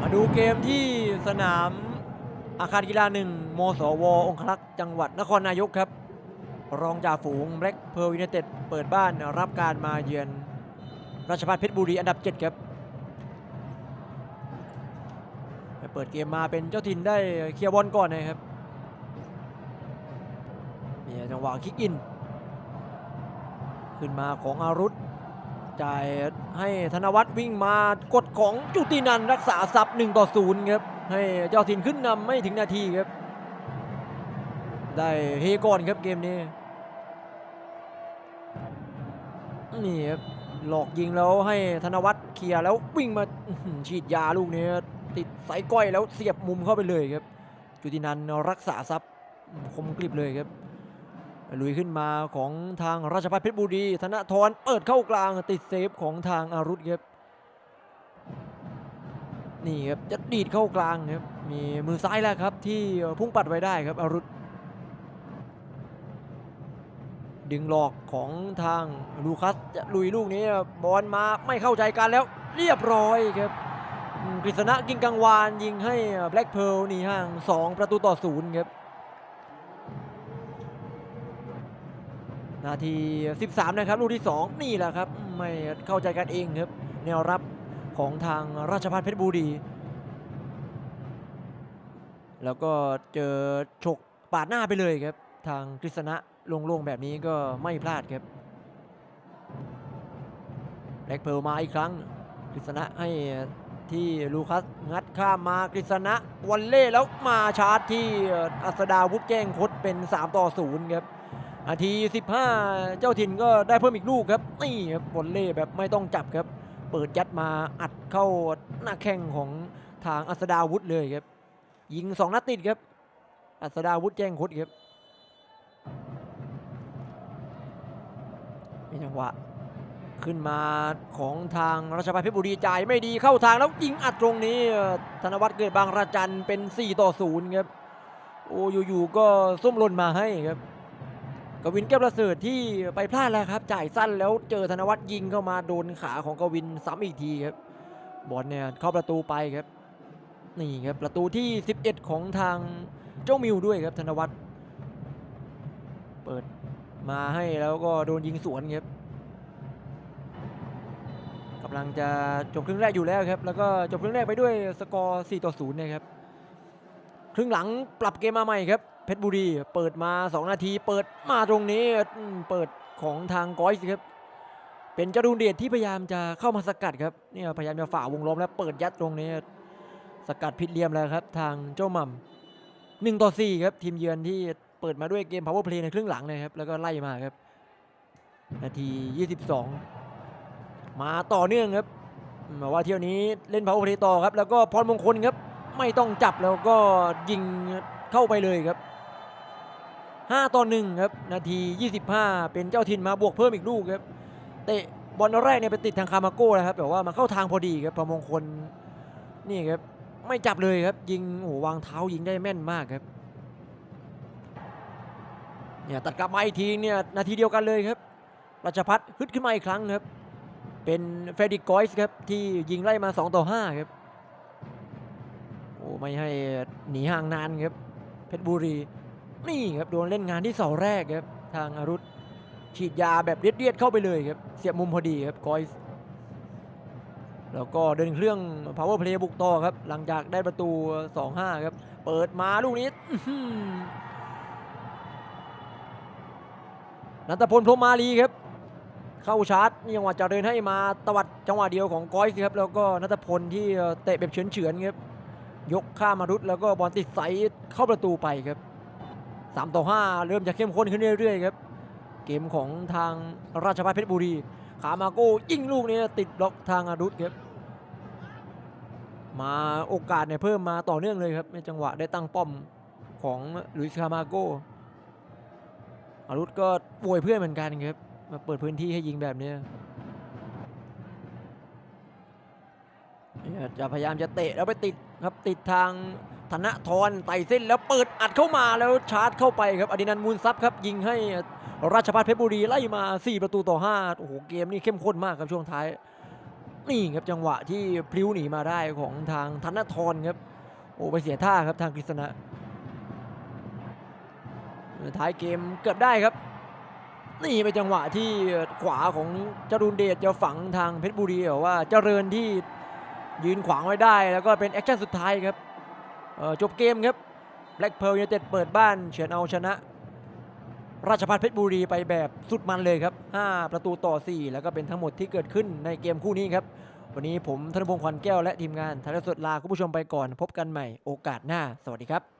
มาดูเกมที่สนามอาคารกีฬาหนึ่งมสว องคลักษ์จังหวัดนครนายกครับ รองจ่าฝูงแบล็กเพ r ร์ u ยู i นเต็ดเปิดบ้านรับการมาเยือน ราชพัฒเพชรบุรีอันดับ 7 ครับเปิดเกมมาเป็นเจ้าถิ่นได้เคลียร์บอลก่อนนะครับนี่จังหวะคิกอิน ขึ้นมาของอารุธ จ่ายให้ธนวัฒน์วิ่งมากดของจุตินันรักษาซับ1ต่อ0ครับ ให้เจ้าถิ่นขึ้นนำไม่ถึงนาทีครับ ได้เฮก่อนครับเกมนี้ นี่ครับหลอกยิงแล้วให้ธนวัฒน์เคลียร์แล้ววิ่งมาฉีดยาลูกนี้ติดสายก้อยแล้วเสียบมุมเข้าไปเลยครับ จุตินันรักษาทรัพย์คมกริบเลยครับ ลุยขึ้นมาของทางราชพัฒเพชรบุรี ธนทรเปิดเข้ากลางติดเซฟของทางอารุธครับนี่ครับจะดีดเข้ากลางครับมีมือซ้ายแล้วครับที่พุ่งปัดไว้ได้ครับอารุธดึงหลอกของทางลูคัสจะลุยลูกนี้บอลมาไม่เข้าใจกันแล้วเรียบร้อยครับกฤษณะกิงกังวานยิงให้แบล็กเพ r ร์หนีห่าง 2 ประตูต่อศูนย์ครับ นาที 13 นะครับ ลูกที่ 2 นี่แหละครับ ไม่เข้าใจกันเองครับ แนวรับของทางราชพัฒเพชรบุรี แล้วก็เจอฉกปาดหน้าไปเลยครับ ทางกฤษณะโล่งๆแบบนี้ก็ไม่พลาดครับแบล็กเพ r ร์มาอีกครั้งกฤษณะให้ที่ลูคัสงัดข้ามมากฤษณะวันเล่แล้วมาชาร์จที่อัสดาวุฒแจ้งคดเป็น 3 ต่อ 0 ครับ นาที 15 เจ้าถิ่นก็ได้เพิ่มอีกลูกครับนี่ครับบอลเล่แบบไม่ต้องจับครับ เปิดยัดมาอัดเข้าหน้าแข้งของทางอัสดาวุธเลยครับ ยิง2นัดติดครับ อัสดาวุธแจ้งคดครับมีจังหวะขึ้นมาของทางราชบัณเพชรบุรีจ่ายไม่ดีเข้าทางแล้วยิงอัดตรงนี้ ธนวัฒน์เกิดบางระจันเป็น 4 ต่อ 0 ครับ โอ้อยู่ๆก็ส้มหล่นมาให้ครับ กวินแก้วประเสริฐที่ไปพลาดแล้วครับ จ่ายสั้นแล้วเจอธนวัฒน์ยิงเข้ามาโดนขาของกวินซ้ำอีกทีครับบอลเนี่ยเข้าประตูไปครับนี่ครับประตูที่ 11 ของทางเจ้ามิวด้วยครับธนวัฒน์เปิดมาให้แล้วก็โดนยิงสวนครับกำลังจะจบครึ่งแรกอยู่แล้วครับ แล้วก็จบครึ่งแรกไปด้วยสกอร์ 4 ต่อ 0 นะครับ ครึ่งหลังปรับเกมมาใหม่ครับ เพชรบุรี เปิดมา 2 นาที เปิดมาตรงนี้เปิดของทางก้อยส์ครับเป็นจรูนเดชที่พยายามจะเข้ามาสกัดครับเนี่ยพยายามจะฝ่าวงล้อมแล้วเปิดยัดตรงนี้ สกัดผิดเหลี่ยมแล้วครับ ทางเจ้าหม่ำหนึ่งต่อสี่ครับทีมเยือนที่เปิดมาด้วยเกม power play ในครึ่งหลังนะครับแล้วก็ไล่มาครับ นาที 22 มาต่อเนื่องครับมาว่าเที่ยวนี้เล่น power play ต่อครับ แล้วก็พรมงคลครับ ไม่ต้องจับแล้วก็ยิงเข้าไปเลยครับ 5 ต่อ 1 ครับ นาที 25 เป็นเจ้าถิ่นมาบวกเพิ่มอีกลูกครับ เตะบอลแรกเนี่ยไปติดทางคามาโก้นะครับแต่ว่ามันเข้าทางพอดีครับประมงคลนี่ครับ ไม่จับเลยครับ ยิงโอ้วางเท้ายิงได้แม่นมากครับเนี่ยตัดกลับมาอีกทีเนี่ยนาทีเดียวกันเลยครับราชพัฒน์ฮึดขึ้นมาอีกครั้งครับ เป็นเฟรดิกอยส์ครับที่ยิงไล่มา 2 ต่อ 5 ครับโอ้ไม่ให้หนีห่างนานครับเพชรบุรี นี่ครับโดนเล่นงานที่เสาแรกครับทางอารุธฉีดยาแบบเลียดๆเข้าไปเลยครับเสียบมุมพอดีครับกอยส์แล้วก็เดินเครื่อง power play บุกต่อครับ หลังจากได้ประตู 2-5 ครับ เปิดมาลูกนี้นันทพลพรมมาลีครับ เข้าชาร์จนี่จังหวะจะเดินให้มาตวัดจังหวะเดียวของกอยส์ครับ แล้วก็นัทพลที่เตะแบบเฉือนๆครับ ยกข้ามมารุดแล้วก็บอลติดใสเข้าประตูไปครับ 3 ต่อ 5 เริ่มจะเข้มข้นขึ้นเรื่อยๆครับ เกมของทางราชพัฒเพชรบุรี ขามาโก้ยิงลูกนี้ติดบล็อกทางอารุธครับ มาโอกาสเนี่ยเพิ่มมาต่อเนื่องเลยครับในจังหวะได้ตั้งป้อมของลุยส์คามาโก้อารุธก็ป่วยเพื่อนเหมือนกันครับ มาเปิดพื้นที่ให้ยิงแบบนี้จะพยายามจะเตะแล้วไปติดครับติดทาง ธนทรไต่เส้นแล้วเปิดอัดเข้ามาแล้วชาร์จเข้าไปครับอดินันมูลซับครับยิงให้ราชพัฒเพชรบุรีไล่มา 4 ประตูต่อ5โอ้โหเกมนี้เข้มข้นมากครับช่วงท้าย นี่ครับจังหวะที่พลิ้วหนีมาได้ของทางธนทรครับ โอ้ไปเสียท่าครับทางกฤษณะท้ายเกมเกือบได้ครับ นี่เป็นจังหวะที่ขวาของจรุนเดชจะฝังทางเพชรบุรีแต่ว่าเจริญที่ยืนขวางไว้ได้ แล้วก็เป็นแอคชั่นสุดท้ายครับ จบเกมครับแบล็กเพ r ร์ u ยู i นเต็ดเปิดบ้านเฉือนเอาชนะ ราชพัฒเพชรบุรีไปแบบสุดมันเลยครับ 5 ประตูต่อ 4 แล้วก็เป็นทั้งหมดที่เกิดขึ้นในเกมคู่นี้ครับ วันนี้ผมธนพงศ์ขวัญแก้วและทีมงานทารสดลาคุณผู้ชมไปก่อนพบกันใหม่โอกาสหน้า สวัสดีครับ